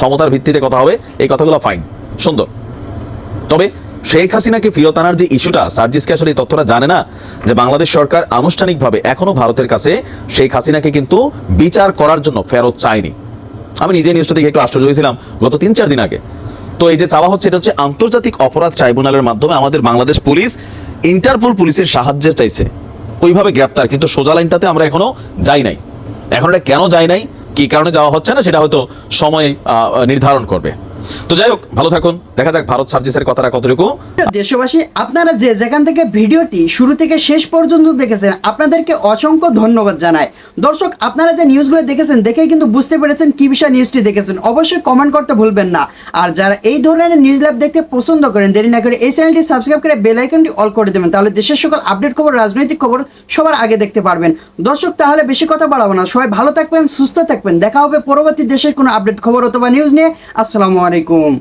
সমতার ভিত্তিতে কথা হবে, এই কথাগুলো ফাইন সুন্দর। তবে শেখ হাসিনাকে ফিরত আনার যে ইস্যুটা, সার্জিসকে আসলে এই তথ্যটা জানে না যে বাংলাদেশ সরকার আনুষ্ঠানিকভাবে এখনও ভারতের কাছে শেখ হাসিনাকে কিন্তু বিচার করার জন্য ফেরত চায়নি। আমি নিজে নিউজটা থেকে একটু আশ্চর্য হয়েছিলাম গত তিন চার দিন আগে। তো এই যে চাওয়া হচ্ছে, এটা হচ্ছে আন্তর্জাতিক অপরাধ ট্রাইব্যুনালের মাধ্যমে আমাদের বাংলাদেশ পুলিশ ইন্টারপোল পুলিশের সাহায্যে চাইছে। ওইভাবে গ্রেপ্তার, কিন্তু সোজা লাইনটাতে আমরা এখনও যাই নাই। এখন এটা কেন যাই নাই? কি কারণে যাওয়া হচ্ছে না সেটা হয়তো সময় নির্ধারণ করবে। তো যাই হোক, ভালো থাকুন। দেখা যাক ভারত সার্জিসের কথাটা কতটুকু। দেশবাসী, আপনারা যে যেখান থেকে ভিডিওটি শুরু থেকে শেষ পর্যন্ত দেখেছেন, আপনাদেরকে অসংখ্য ধন্যবাদ জানাই। দর্শক, আপনারা যে নিউজগুলো দেখেছেন, দেখেই কিন্তু বুঝতে পেরেছেন কি বিষয় নিউজটি দেখেছেন। অবশ্যই কমেন্ট করতে ভুলবেন না। আর যারা এই ধরনের নিউজ ল্যাব দেখতে পছন্দ করেন, দেরি না করে এই চ্যানেলটি সাবস্ক্রাইব করে বেল আইকনটি অল করে দেবেন। তাহলে দেশের সকল আপডেট খবর, রাজনৈতিক খবর সবার আগে দেখতে পারবেন। দর্শক, তাহলে বেশি কথা বাড়াবো না। সবাই ভালো থাকবেন, সুস্থ থাকবেন। দেখা হবে পরবর্তী দেশের কোনো আপডেট খবর অথবা নিউজ নিয়ে। আসসালামু আলাইকুম।